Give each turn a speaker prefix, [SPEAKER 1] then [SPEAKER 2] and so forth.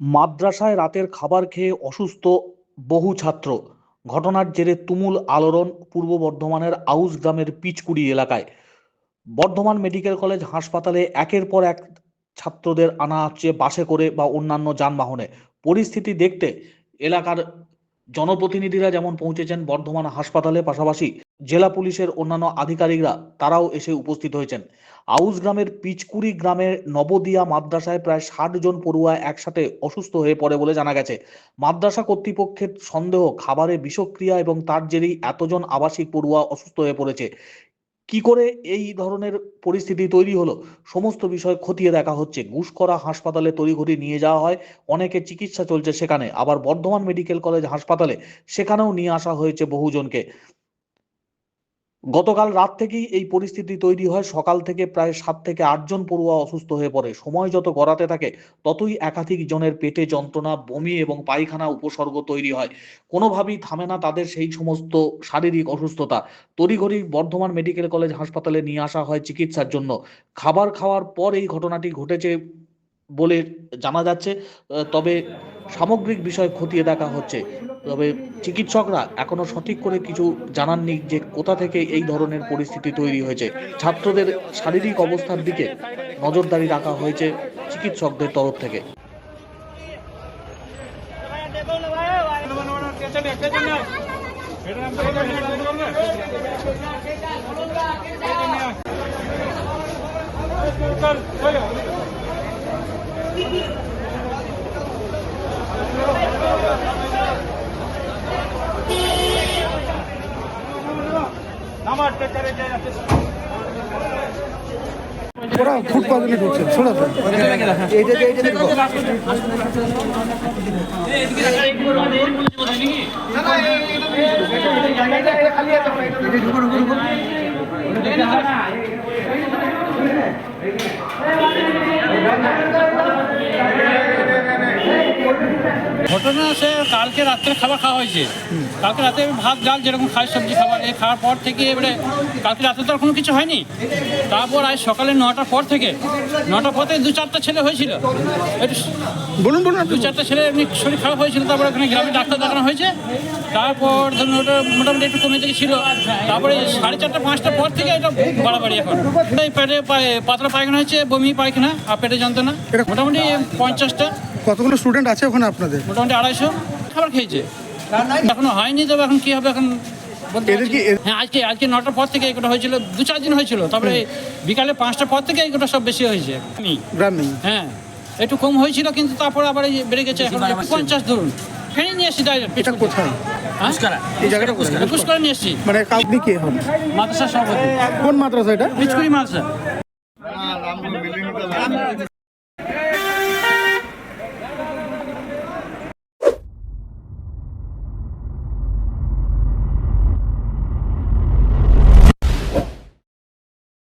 [SPEAKER 1] মাদ্রাসায় রাতের খাবার খেয়ে অসুস্থ বহু ছাত্র। ঘটনার জেরে তুমুল আলোড়ন পূর্ব বর্ধমানের আউস গ্রামের পিচকুড়ি এলাকায়। বর্ধমান মেডিকেল কলেজ হাসপাতালে একের পর এক ছাত্রদের আনা হচ্ছে বাসে করে বা অন্যান্য যানবাহনে। পরিস্থিতি দেখতে এলাকার জনপ্রতিনিধিরা যেমন পৌঁছেছেন বর্ধমান হাসপাতালে, পাশাপাশি জেলা পুলিশের অন্যান্য আধিকারিকরা, তারাও এসে উপস্থিত হয়েছেন। আউস গ্রামের পিচকুড়ি গ্রামের নবদিয়া মাদ্রাসায় প্রায় ষাট জন পড়ুয়া একসাথে অসুস্থ হয়ে পড়ে বলে জানা গেছে। মাদ্রাসা কর্তৃপক্ষের সন্দেহ, খাবারে বিষক্রিয়া এবং তার জেরেই এতজন আবাসিক পড়ুয়া অসুস্থ হয়ে পড়েছে। কি করে এই ধরনের পরিস্থিতি তৈরি হলো? সমস্ত বিষয় খতিয়ে দেখা হচ্ছে। ঘুষকরা হাসপাতালে তড়িঘড়ি নিয়ে যাওয়া হয়। অনেকে চিকিৎসা চলছে সেখানে। আবার বর্ধমান মেডিকেল কলেজ হাসপাতালে সেখানেও নিয়ে আসা হয়েছে বহুজনকে। গতকাল রাত থেকেই এই পরিস্থিতি তৈরি হয়। সকাল থেকে প্রায় সাত থেকে আটজন পড়ুয়া অসুস্থ হয়ে পড়ে। সময় যত গড়াতে থাকে, ততই একাধিক জনের পেটে যন্ত্রণা, বমি এবং পায়খানা উপসর্গ তৈরি হয়। কোনোভাবেই থামে না তাদের সেই সমস্ত শারীরিক অসুস্থতা। তড়িঘড়ি বর্ধমান মেডিকেল কলেজ হাসপাতালে নিয়ে আসা হয় চিকিৎসার জন্য। খাবার খাওয়ার পর এই ঘটনাটি ঘটেছে বলে জানা যাচ্ছে। তবে সামগ্রিক বিষয় খতিয়ে দেখা হচ্ছে। তবে চিকিৎসকরা এখনও সঠিক করে কিছু জানাননি যে কোথা থেকে এই ধরনের পরিস্থিতি তৈরি হয়েছে। ছাত্রদের শারীরিক অবস্থার দিকে নজরদারি রাখা হয়েছে চিকিৎসকদের তরফ থেকে।
[SPEAKER 2] ওরা ফুটপাথে ঢুকছে শোনা তো
[SPEAKER 3] ঘটনা সে কালকে রাত্রে খাবার খাওয়া হয়েছে। কালকে রাতে ভাত ডাল যেরকম খাই সবজি খাবার এই খাওয়ার পর থেকে এবারে কালকে রাতে তো আর কোনো কিছু হয়নি। তারপর আজ সকালে নটার পর থেকে নটার পর থেকে দু চারটা ছেলে হয়েছিল।
[SPEAKER 2] বলুন বলুন।
[SPEAKER 3] দু চারটা ছেলে এমনি শরীর খারাপ হয়েছিল তারপর ওখানে গ্রামে ডাক্তার দেখানো হয়েছে। তারপর ধরুন ওটা মোটামুটি একটু কমে থেকে ছিল। তারপরে সাড়ে চারটা পাঁচটার পর থেকে এটা বাড়াবাড়ি এখন। এই পেটে পাতলা পায়খানা হয়েছে বমি পায়খানা আর পেটে যন্ত্রণা। মোটামুটি পঞ্চাশটা।
[SPEAKER 2] কতগুলো স্টুডেন্ট আছে ওখানে আপনাদের?
[SPEAKER 3] মোটামুটি আড়াইশো খাবার খেয়েছে। এখনও হয়নি তবে এখন কি হবে এখন
[SPEAKER 2] এদের কি-
[SPEAKER 3] হ্যাঁ আজকে আজকে নটার পর থেকে হয়েছিল দু চার দিন হয়েছিল তারপরে বিকালে পাঁচটার পর থেকে এগুলো সব বেশি হয়েছে।
[SPEAKER 2] গ্রামে।
[SPEAKER 3] হ্যাঁ একটু কম হয়েছিল কিন্তু তারপর আবার এই বেড়ে গেছে এখন পঞ্চাশ ধরুন। ফেনে নিয়ে এসছি ডাইরেক্ট
[SPEAKER 2] এটা কোথায়? এই জায়গাটা কোথায়?
[SPEAKER 3] নিয়ে এসছি।
[SPEAKER 2] মানে আপনি কে হন?
[SPEAKER 3] মাদ্রাসা সভাপতি।
[SPEAKER 2] কোন মাদ্রাসা এটা?
[SPEAKER 3] পিচকুড়ি মাদ্রাসা।